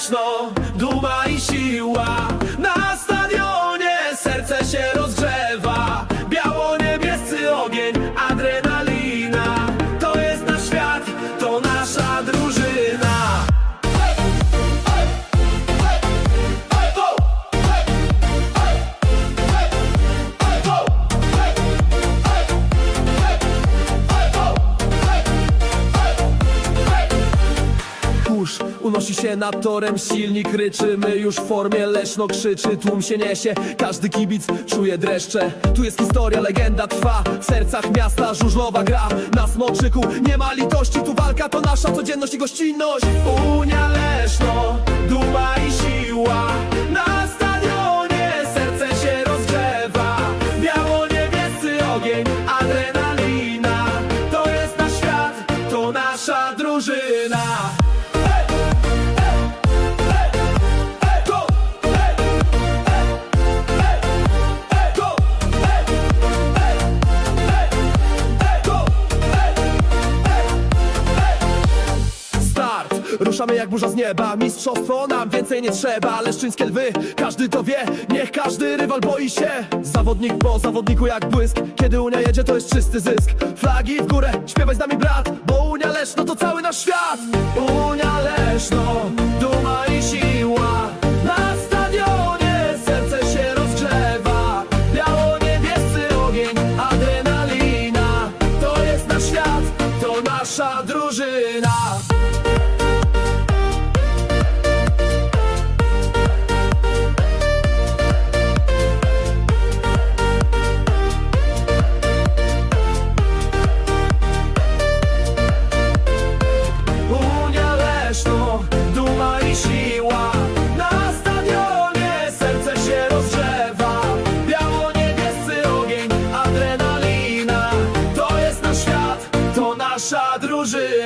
Leszno, duma i unosi się nad torem, silnik ryczy My już w formie leśno krzyczy Tłum się niesie, każdy kibic czuje dreszcze. Tu jest historia, legenda trwa. W sercach miasta żużlowa gra. Na smoczyku nie ma litości. Tu walka to nasza codzienność i gościnność. Unia Ruszamy jak burza z nieba. Mistrzostwo nam więcej nie trzeba Leszczyńskie lwy, każdy to wie Niech każdy rywal boi się. Zawodnik po zawodniku jak błysk. Kiedy Unia jedzie to jest czysty zysk. Flagi w górę, śpiewaj z nami brat Bo Unia Leszno to cały nasz świat. Unia Leszno, duma i siła. Na stadionie serce się rozgrzewa. Biało-niebiescy ogień, adrenalina. To jest nasz świat, to nasza drużyna. Nasza drużyna.